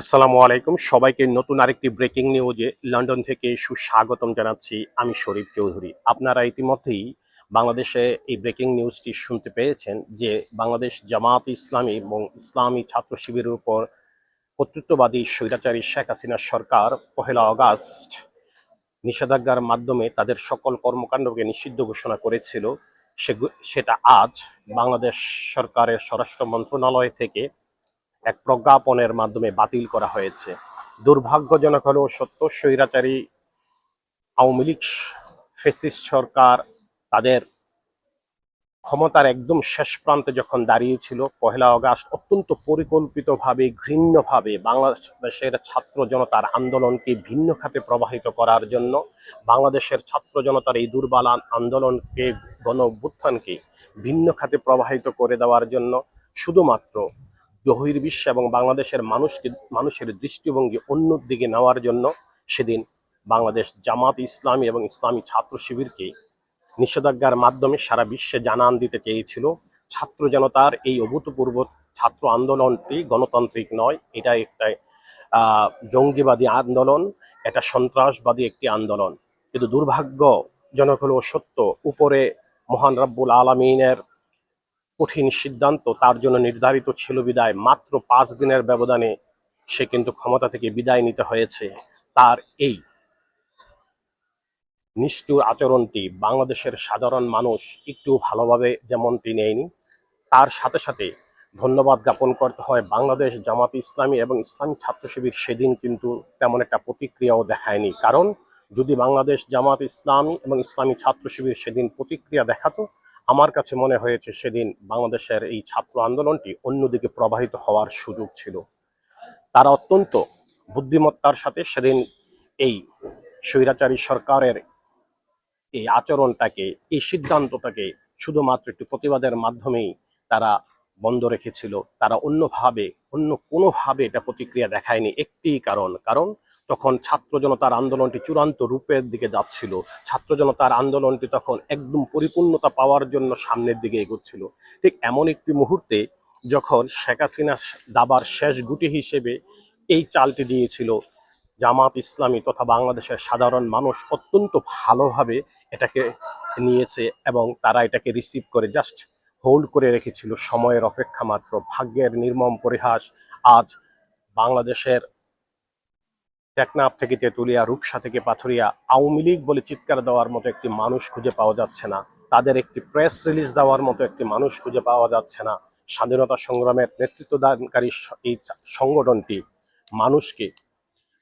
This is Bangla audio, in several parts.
আসসালামু আলাইকুম। সবাইকে নতুন আরেকটি ব্রেকিং নিউজে লন্ডন থেকে সুস্বাগতম জানাচ্ছি আমি শরীফ চৌধুরী। আপনারা ইতিমধ্যেই বাংলাদেশে এই ব্রেকিং নিউজটি শুনতে পেয়েছেন যে বাংলাদেশ জামাত ইসলামী এবং ইসলামী ছাত্র শিবিরের উপর কর্তৃত্ববাদী স্বৈরাচারী শেখ হাসিনা সরকার পহেলা অগাস্ট নিষেধাজ্ঞার মাধ্যমে তাদের সকল কর্মকাণ্ডকে নিষিদ্ধ ঘোষণা করেছিল। সেটা আজ বাংলাদেশ সরকারের স্বরাষ্ট্র মন্ত্রণালয় থেকে এক প্রজ্ঞাপনের মাধ্যমে বাতিল করা হয়েছে। দুর্ভাগ্যজনক হলেও সত্য, স্বৈরাচারী আওয়ামী লীগ ফেসিস্ট সরকার তাদের ক্ষমতার একদম শেষ প্রান্তে যখন দাঁড়িয়েছিল, পহেলা অগাস্ট অত্যন্ত পরিকল্পিতভাবে, ঘৃণ্যভাবে বাংলাদেশের ছাত্র জনতার আন্দোলনকে ভিন্ন খাতে প্রবাহিত করার জন্য বাংলাদেশের ছাত্র জনতার এই দুর্বল আন্দোলনকে গণ ভিন্ন খাতে প্রবাহিত করে দেওয়ার জন্য শুধুমাত্র বহির্বিশ্ব এবং বাংলাদেশের মানুষকে মানুষের দৃষ্টিভঙ্গি অন্য দিকে নেওয়ার জন্য সেদিন বাংলাদেশ জামাত ইসলামী এবং ইসলামী ছাত্র শিবিরকে নিষেধাজ্ঞার মাধ্যমে সারা বিশ্বে জানান দিতে চেয়েছিল। ছাত্র জনতার এই অভূতপূর্ব ছাত্র আন্দোলনটি গণতান্ত্রিক নয়, এটা একটা জঙ্গিবাদী আন্দোলন, এটা সন্ত্রাসবাদী একটি আন্দোলন। কিন্তু দুর্ভাগ্যজনক হলেও সত্য, উপরে মহান রাব্বুল আলমিনের কঠিন সিদ্ধান্ত, তার জন্য নির্ধারিত ছিল বিদায়। মাত্র পাঁচ দিনের ব্যবধানে সে কিন্তু ক্ষমতা থেকে বিদায় নিতে হয়েছে। তার এই নিষ্ঠুর আচরণটি বাংলাদেশের সাধারণ মানুষ একটু ভালোভাবে যেমনটি নেয়নি, তার সাথে সাথে ধন্যবাদ জ্ঞাপন করতে হয় বাংলাদেশ জামাত ইসলামী এবং ইসলামী ছাত্র শিবির সেদিন কিন্তু তেমন একটা প্রতিক্রিয়াও দেখায়নি। কারণ যদি বাংলাদেশ জামাত ইসলামী এবং ইসলামী ছাত্র শিবির সেদিন প্রতিক্রিয়া দেখাতো আমার কাছে মনে হয়েছে সেদিন বাংলাদেশের এই ছাত্র আন্দোলনটি অন্যদিকে প্রবাহিত হওয়ার সুযোগ ছিল। তারা অত্যন্ত বুদ্ধিমত্তার সাথে সেদিন এই স্বৈরাচারী সরকারের এই আচরণটাকে, এই সিদ্ধান্তটাকে শুধুমাত্র একটি প্রতিবাদের মাধ্যমেই তারা বন্ধ রেখেছিল। তারা অন্যভাবে, অন্য কোনোভাবে এটা প্রতিক্রিয়া দেখায়নি। একটি কারণ কারণ তখন ছাত্র জনতার আন্দোলনটি চূড়ান্ত রূপের দিকে যাচ্ছিল। ছাত্র জনতার আন্দোলনটি তখন একদম পরিপূর্ণতা পাওয়ার জন্য সামনের দিকে এগোচ্ছিল। ঠিক এমন একটি মুহূর্তে যখন শেখ হাসিনা দাবার শেষ গুটি হিসেবে এই চালটি দিয়েছিল, জামাত ইসলামী তথা বাংলাদেশের সাধারণ মানুষ অত্যন্ত ভালোভাবে এটাকে নিয়েছে এবং তারা এটাকে রিসিভ করে জাস্ট হোল্ড করে রেখেছিল। সময়ের অপেক্ষা মাত্র, ভাগ্যের নির্মম পরিহাস আজ বাংলাদেশের টেকনাফ থেকে তেঁতুলিয়া, রূপসা থেকে পাথুরিয়া আওয়ামী লীগ বলে চিৎকার দেওয়ার মতো একটি মানুষ খুঁজে পাওয়া যাচ্ছে না। তাদের একটি প্রেস রিলিজ দেওয়ার মতো একটি মানুষ খুঁজে পাওয়া যাচ্ছে না। স্বাধীনতা সংগ্রামের নেতৃত্বদানকারী এই সংগঠনটি মানুষকে,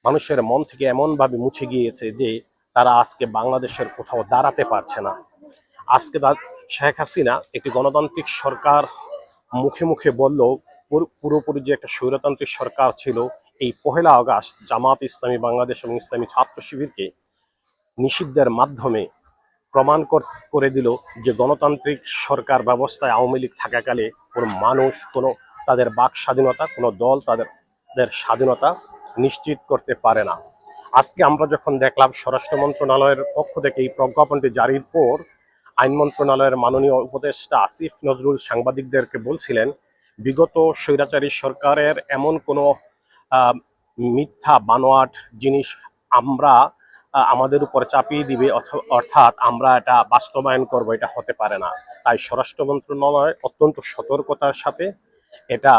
মানুষের মন থেকে এমনভাবে মুছে গিয়েছে যে তারা আজকে বাংলাদেশের কোথাও দাঁড়াতে পারছে না। আজকে তার শেখ হাসিনা একটি গণতান্ত্রিক সরকার মুখে মুখে বলল পুরোপুরি যে একটা স্বৈরতান্ত্রিক সরকার ছিল এই পহেলা আগস্ট জামাত ইসলামী, বাংলাদেশ এবং ইসলামী ছাত্র শিবিরকে নিষিদ্ধের মাধ্যমে প্রমাণ কর- দিল যে গণতান্ত্রিক সরকার ব্যবস্থায় আওয়ামী লীগ থাকাকালে কোনো মানুষ, কোনো তাদের বাক স্বাধীনতা, কোনো দল তাদের স্বাধীনতা নিশ্চিত করতে পারে না। আজকে আমরা যখন দেখলাম স্বরাষ্ট্র মন্ত্রণালয়ের পক্ষ থেকে এই প্রজ্ঞাপনটি জারির পর, আইন মন্ত্রণালয়ের মাননীয় উপদেষ্টা আসিফ নজরুল সাংবাদিকদেরকে বলছিলেন, বিগত স্বৈরাচারী সরকারের এমন কোনো মিথ্যা বানোয়াট জিনিস আমরা আমাদের উপর চাপিয়ে দিবে অর্থাৎ আমরা এটা বাস্তবায়ন করব, এটা হতে পারে না। তাই স্বরাষ্ট্র মন্ত্রণালয় অত্যন্ত সতর্কতার সাথে এটা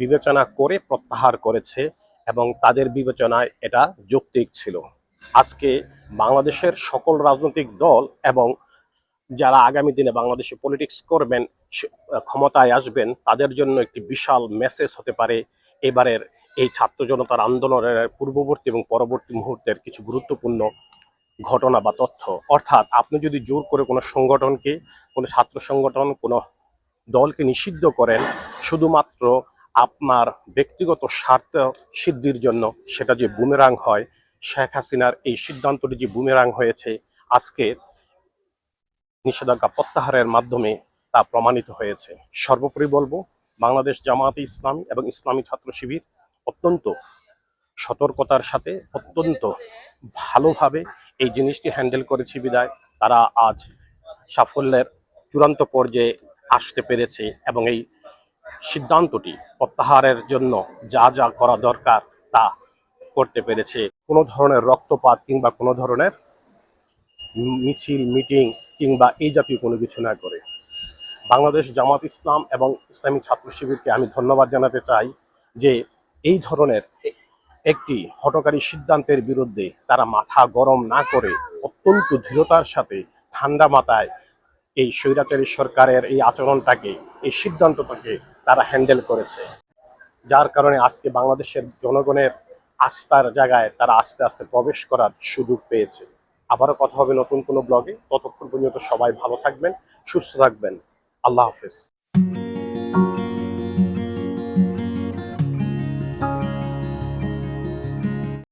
বিবেচনা করে প্রত্যাহার করেছে এবং তাদের বিবেচনায় এটা যৌক্তিক ছিল। আজকে বাংলাদেশের সকল রাজনৈতিক দল এবং যারা আগামী দিনে বাংলাদেশে পলিটিক্স করবেন ক্ষমতায় আসবেন, তাদের জন্য একটি বিশাল মেসেজ হতে পারে। এবারের এই ছাত্র জনতার আন্দোলনের পূর্ববর্তী এবং পরবর্তী মুহূর্তের কিছু গুরুত্বপূর্ণ ঘটনা বা তথ্য। অর্থাৎ আপনি যদি জোর করে কোনো সংগঠনকে, কোনো ছাত্র সংগঠন, কোনো দলকে নিষিদ্ধ করেন, শুধুমাত্র আপনার ব্যক্তিগত স্বার্থ সিদ্ধির জন্য সেটা যে বুমেরাং হয়, শেখ হাসিনার এই সিদ্ধান্তটি যে বুমেরাং হয়েছে, আজকে নিষেধাজ্ঞা প্রত্যাহারের মাধ্যমে তা প্রমাণিত হয়েছে। সর্বোপরি বলব, বাংলাদেশ জামায়াতে ইসলাম এবং ইসলামী ছাত্র শিবির অত্যন্ত সতর্কতার সাথে অত্যন্ত ভালোভাবে এই জিনিসটি হ্যান্ডেল করেছি বিদায়। তারা আজ সাফল্যের চূড়ান্ত পর্যায়ে আসতে পেরেছে এবং এই সিদ্ধান্তটি প্রত্যাহারের জন্য যা যা করা দরকার তা করতে পেরেছে। কোনো ধরনের রক্তপাত কিংবা কোনো ধরনের মিছিল, মিটিং কিংবা এই জাতীয় কোনো কিছু না করে। বাংলাদেশ জামাত ইসলাম এবং ইসলামী ছাত্র শিবিরকে আমি ধন্যবাদ জানাতে চাই যে এই ধরনের একটি হটকারী সিদ্ধান্তের বিরুদ্ধে তারা মাথা গরম না করে অত্যন্ত দৃঢ়তার সাথে ঠান্ডা মাথায় এই স্বৈরাচারী সরকারের এই আচরণটাকে, এই সিদ্ধান্তটাকে তারা হ্যান্ডেল করেছে। যার কারণে আজকে বাংলাদেশের জনগণের আস্থার জায়গায় তারা আস্তে আস্তে প্রবেশ করার সুযোগ পেয়েছে। আবারও কথা হবে নতুন কোনো ব্লগে। ততক্ষণ পর্যন্ত সবাই ভালো থাকবেন, সুস্থ থাকবেন। আল্লাহ হাফেজ।